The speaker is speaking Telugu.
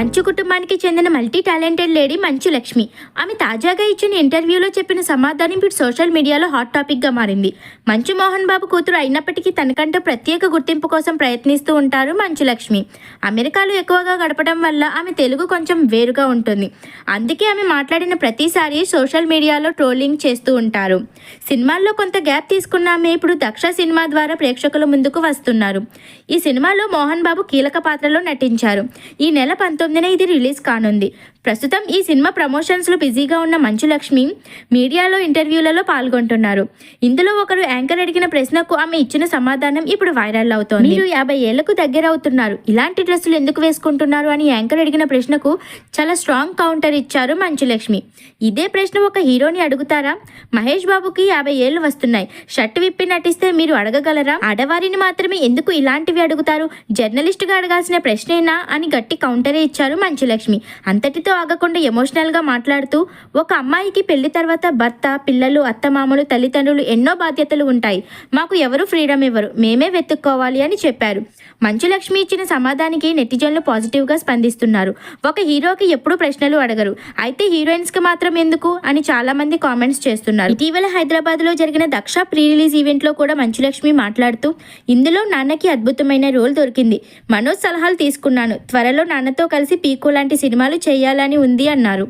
మంచు కుటుంబానికి చెందిన multi talented lady Manchu Lakshmi. ఆమె తాజాగా ఇచ్చిన ఇంటర్వ్యూలో చెప్పిన సమాధానం ఇప్పుడు సోషల్ మీడియాలో హాట్ టాపిక్గా మారింది. మంచు మోహన్ బాబు కూతురు అయినప్పటికీ తనకంటూ ప్రత్యేక గుర్తింపు కోసం ప్రయత్నిస్తూ ఉంటారు మంచు లక్ష్మి. అమెరికాలో ఎక్కువగా గడపడం వల్ల ఆమె తెలుగు కొంచెం వేరుగా ఉంటుంది. అందుకే ఆమె మాట్లాడిన ప్రతిసారి సోషల్ మీడియాలో ట్రోలింగ్ చేస్తూ ఉంటారు. సినిమాల్లో కొంత గ్యాప్ తీసుకున్న ఆమె ఇప్పుడు దక్ష సినిమా ద్వారా ప్రేక్షకుల ముందుకు వస్తున్నారు. ఈ సినిమాలో మోహన్ బాబు కీలక పాత్రలో నటించారు. ఈ నెల పంతొమ్మిది పంతొమ్మిదిన ఇది రిలీజ్ కానుంది. ప్రస్తుతం ఈ సినిమా ప్రమోషన్స్లో బిజీగా ఉన్న మంచు లక్ష్మి మీడియాలో ఇంటర్వ్యూలలో పాల్గొంటున్నారు. ఇందులో ఒకరు యాంకర్ అడిగిన ప్రశ్నకు ఆమె ఇచ్చిన సమాధానం ఇప్పుడు వైరల్ అవుతోంది. మీరు యాభై ఏళ్ళకు దగ్గర అవుతున్నారు ఇలాంటి డ్రెస్సులు ఎందుకు వేసుకుంటున్నారు అని యాంకర్ అడిగిన ప్రశ్నకు చాలా స్ట్రాంగ్ కౌంటర్ ఇచ్చారు మంచు లక్ష్మి ఇదే ప్రశ్న ఒక హీరోని అడుగుతారా? మహేష్ బాబుకి యాభై ఏళ్ళు వస్తున్నాయి. షర్ట్ విప్పి నటిస్తే మీరు అడగగలరా? ఆడవారిని మాత్రమే ఎందుకు ఇలాంటివి అడుగుతారు? జర్నలిస్ట్గా అడగాల్సిన ప్రశ్నేనా? అని గట్టి కౌంటరే ఇచ్చారు మంచు లక్ష్మి అంతటితో ఆగకుండా ఎమోషనల్గా మాట్లాడుతూ ఒక అమ్మాయికి పెళ్ళి తర్వాత భర్త పిల్లలు అత్తమామలు తల్లిదండ్రులు ఎన్నో బాధ్యతలు ఉంటాయి. మాకు ఎవరు ఫ్రీడమ్ ఇవ్వరు. మేమే వెతుక్కోవాలి అని చెప్పారు. మంచు లక్ష్మి ఇచ్చిన సమాధానికి నెటిజన్లు పాజిటివ్గా స్పందిస్తున్నారు. ఒక హీరోకి ఎప్పుడు ప్రశ్నలు అడగరు. అయితే హీరోయిన్స్కి మాత్రం ఎందుకు అని చాలామంది కామెంట్స్ చేస్తున్నారు. ఇటీవల హైదరాబాద్లో జరిగిన దక్ష ప్రీ రిలీజ్ ఈవెంట్లో కూడా మంచు లక్ష్మి మాట్లాడుతూ ఇందులో నాన్నకి అద్భుతమైన రోల్ దొరికింది. మనోజ్ సలహాలు తీసుకున్నాను. త్వరలో నాన్నతో కలిసి కలిసి పీకో లాంటి సినిమాలు చేయాలని ఉంది అన్నారు.